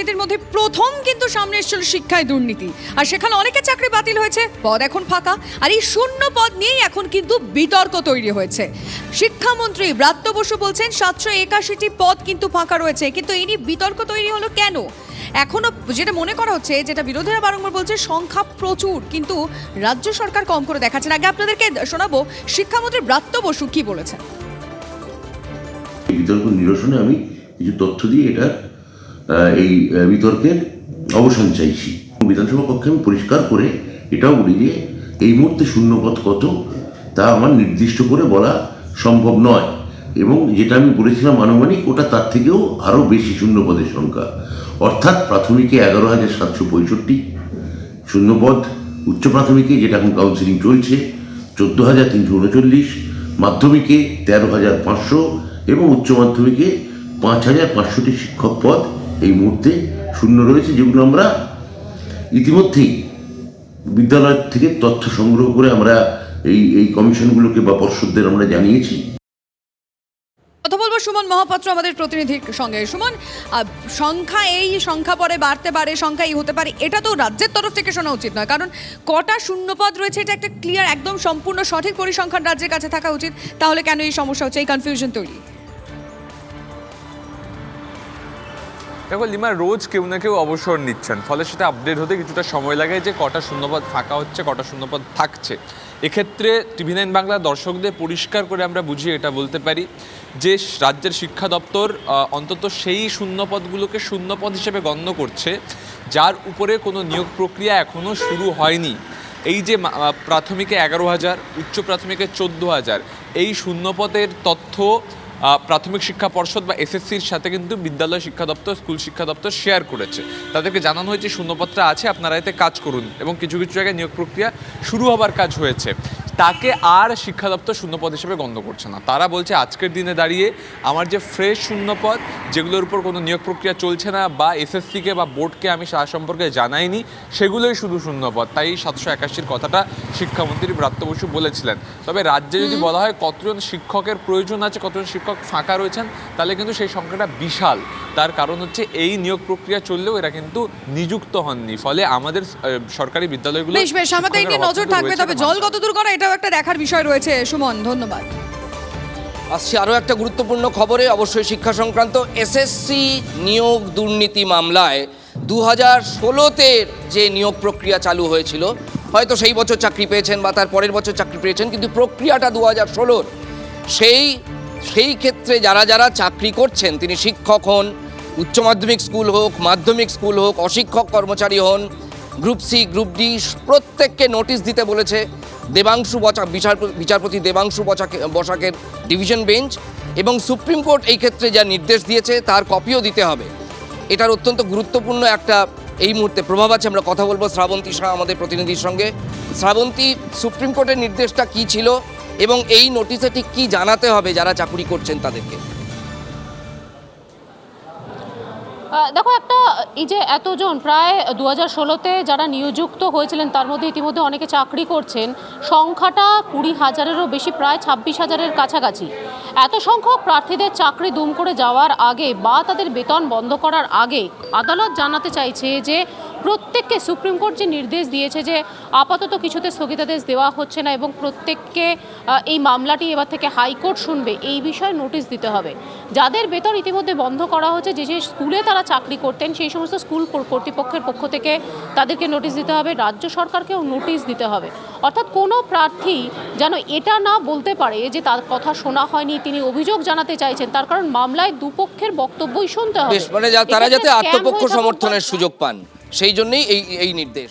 দুর্নীতির মধ্যে প্রথম কিন্তু সামনে এসেছিল শিক্ষায় দুর্নীতি। আর সেখানে অনেকের চাকরি বাতিল হয়েছে, পদ এখন ফাঁকা, আর এই শূন্য পদ নিয়েই এখন কিন্তু বিতর্ক তৈরি হয়েছে। শিক্ষামন্ত্রী ব্রাত্য বসু বলছেন, সাতশো একাশিটি পদ কিন্তু ফাঁকা রয়েছে, কিন্তু এই নিয়ে বিতর্ক তৈরি হলো কেন? এখনও যেটা মনে করা হচ্ছে, যেটা বিরোধীরা বারংবার বলছে, সংখ্যা প্রচুর, কিন্তু রাজ্য সরকার কম করে দেখাচ্ছে না। আগে আপনাদেরকে শোনাবো, শিক্ষামন্ত্রী ব্রাত্য বসু কি বলেছেন? বিতর্ক নিরসনে আমি কিছু তথ্য দিয়ে এটা এই বিতর্কের অবসান চাইছি। বিধানসভা কক্ষে আমি পরিষ্কার করে এটাও বলি যে, এই মুহূর্তে শূন্যপদ কত, তা আমার নির্দিষ্ট করে বলা সম্ভব নয়। এবং যেটা আমি বলেছিলাম আনুমানিক, ওটা তার থেকেও আরও বেশি শূন্যপদের সংখ্যা। অর্থাৎ প্রাথমিকে এগারো হাজার সাতশো পঁয়ষট্টি শূন্যপদ, উচ্চ প্রাথমিকে যেটা এখন কাউন্সিলিং চলছে, চোদ্দ হাজার তিনশো উনচল্লিশ, মাধ্যমিকে তেরো হাজার পাঁচশো এবং উচ্চ মাধ্যমিকে পাঁচ হাজার পাঁচশোটি শিক্ষক পদ। এই মুহূর্তে শূন্য রয়েছে, যেগুলো আমরা ইতিমধ্যেই বিদ্যালয় থেকে তথ্য সংগ্রহ করে আমরা এই এই কমিশনগুলোকে বা পর্ষদদের আমরা জানিয়েছি। বলব সুমন মহাপাত্র, আমাদের প্রতিনিধির সঙ্গে। সুমন সংখ্যা এই সংখ্যা পরে বাড়তে পারে, সংখ্যা এই হতে পারে, এটা তো রাজ্যের তরফ থেকে শোনা উচিত নয়। কারণ কটা শূন্যপদ রয়েছে, এটা একটা ক্লিয়ার একদম সম্পূর্ণ সঠিক পরিসংখ্যান রাজ্যের কাছে থাকা উচিত। তাহলে কেন এই সমস্যা হচ্ছে, এই কনফিউশন তৈরি? দেখো লিমা, রোজ কেউ না কেউ অবসর নিচ্ছেন। ফলে সেটা আপডেট হতে কিছুটা সময় লাগে যে কটা শূন্যপদ ফাঁকা হচ্ছে, কটা শূন্যপদ থাকছে। এক্ষেত্রে টিভি নাইন বাংলা দর্শকদের পরিষ্কার করে আমরা বুঝিয়ে এটা বলতে পারি যে রাজ্যের শিক্ষা দপ্তর অন্তত সেই শূন্যপদগুলোকে শূন্যপদ হিসেবে গণ্য করছে, যার উপরে কোনো নিয়োগ প্রক্রিয়া এখনও শুরু হয়নি। এই যে প্রাথমিকে এগারো হাজার, উচ্চ প্রাথমিকে চোদ্দ হাজার, এই শূন্যপদের তথ্য প্রাথমিক শিক্ষা পর্ষদ বা এসএসসির সাথে কিন্তু বিদ্যালয় শিক্ষা দপ্তর, স্কুল শিক্ষা দপ্তর শেয়ার করেছে। তাদেরকে জানানো হয়েছে শূন্যপত্র আছে, আপনারা এতে কাজ করুন। এবং কিছু কিছু জায়গায় নিয়োগ প্রক্রিয়া শুরু হবার কাজ হয়েছে। তাকে আর শিক্ষা দপ্তর শূন্যপদ হিসেবে গণ্য করছে না। তারা বলছে আজকের দিনে দাঁড়িয়ে আমার যে ফ্রেশ শূন্যপদ যেগুলোর উপর কোনো নিয়োগ প্রক্রিয়া চলছে না বা এসএসসিকে বা বোর্ডকে আমি তা সম্পর্কে জানাইনি সেগুলোই শুধু শূন্যপদ। তাই সাতশো একাশির কথাটা শিক্ষামন্ত্রী ব্রাত্য বসু বলেছিলেন। তবে রাজ্যে যদি বলা হয় কতজন শিক্ষকের প্রয়োজন আছে কতজন শিক্ষক ফাঁকা রয়েছেন তাহলে কিন্তু সেই সংখ্যাটা বিশাল। তার কারণ হচ্ছে এই নিয়োগ প্রক্রিয়া চললেও এরা কিন্তু নিযুক্ত হননি। ফলে আমাদের সরকারি বিদ্যালয়গুলো বেশ বেশ আমাদের নিয়ে নজর থাকবে তবে জল কত দূর করা এটাও একটা দেখার বিষয় রয়েছে। সুমন ধন্যবাদ। আসছি আরও একটা গুরুত্বপূর্ণ খবরে অবশ্যই শিক্ষা সংক্রান্ত এসএসসি নিয়োগ দুর্নীতি মামলায় দু হাজার ষোলোতে যে নিয়োগ প্রক্রিয়া চালু হয়েছিল হয়তো সেই বছর চাকরি পেয়েছেন বা তার পরের বছর চাকরি পেয়েছেন কিন্তু প্রক্রিয়াটা দু হাজার ষোলোর। সেই সেই ক্ষেত্রে যারা যারা চাকরি করছেন তিনি শিক্ষক হন উচ্চ মাধ্যমিক স্কুল হোক, মাধ্যমিক স্কুল হোক, অশিক্ষক কর্মচারী হন, গ্রুপ সি, গ্রুপ ডি, প্রত্যেককে নোটিশ দিতে বলেছে দেবাংশু বচা বিচার বিচারপতি দেবাংশু বচাকে বসাকের ডিভিশন বেঞ্চ এবং সুপ্রিম কোর্ট এই ক্ষেত্রে যা নির্দেশ দিয়েছে তার কপিও দিতে হবে। এটার অত্যন্ত গুরুত্বপূর্ণ একটা এই মুহূর্তে প্রভাব আছে, আমরা কথা বলব শ্রাবন্তী শাহ, আমাদের প্রতিনিধির সঙ্গে। শ্রাবন্তী, সুপ্রিম কোর্টের নির্দেশটা কি ছিল এবং এই নোটিশে ঠিক কী জানাতে হবে যারা চাকুরি করছেন তাদেরকে? দেখো একটা, এই যে এতজন, প্রায় দু হাজার ষোলোতে যারা নিয়োযুক্ত হয়েছিলেন, তার মধ্যে ইতিমধ্যে অনেকে চাকরি করছেন। সংখ্যাটা কুড়ি হাজারেরও বেশি, প্রায় ছাব্বিশ হাজারের কাছাকাছি। এত সংখ্যক প্রার্থীদের চাকরি দুম করে যাওয়ার আগে বা তাদের বেতন বন্ধ করার আগে আদালত জানাতে চাইছে যে প্রত্যেককে সুপ্রিম কোর্ট যে নির্দেশ দিয়েছে যে আপাতত কিছুতে স্থগিতাদেশ দেওয়া হচ্ছে না এবং প্রত্যেককে এই মামলাটি এবার থেকে হাইকোর্ট শুনবে এই বিষয়ে নোটিশ দিতে হবে। যাদের বেতন ইতিমধ্যে বন্ধ করা হচ্ছে যে যে স্কুলে তারা চাকরি করতেন সেই সমস্ত স্কুল কর্তৃপক্ষের পক্ষ থেকে তাদেরকে নোটিশ দিতে হবে রাজ্য সরকারকেও নোটিশ দিতে হবে। অর্থাৎ কোনো প্রার্থী যেন এটা না বলতে পারে যে তার কথা শোনা হয়নি তিনি অভিযোগ জানাতে চাইছেন তার কারণ মামলায় দুপক্ষের বক্তব্যই শুনতে হবে। মানে তারা যাতে আত্মপক্ষ সমর্থনের সুযোগ পান। সেই জন্যেই এই এই নির্দেশ।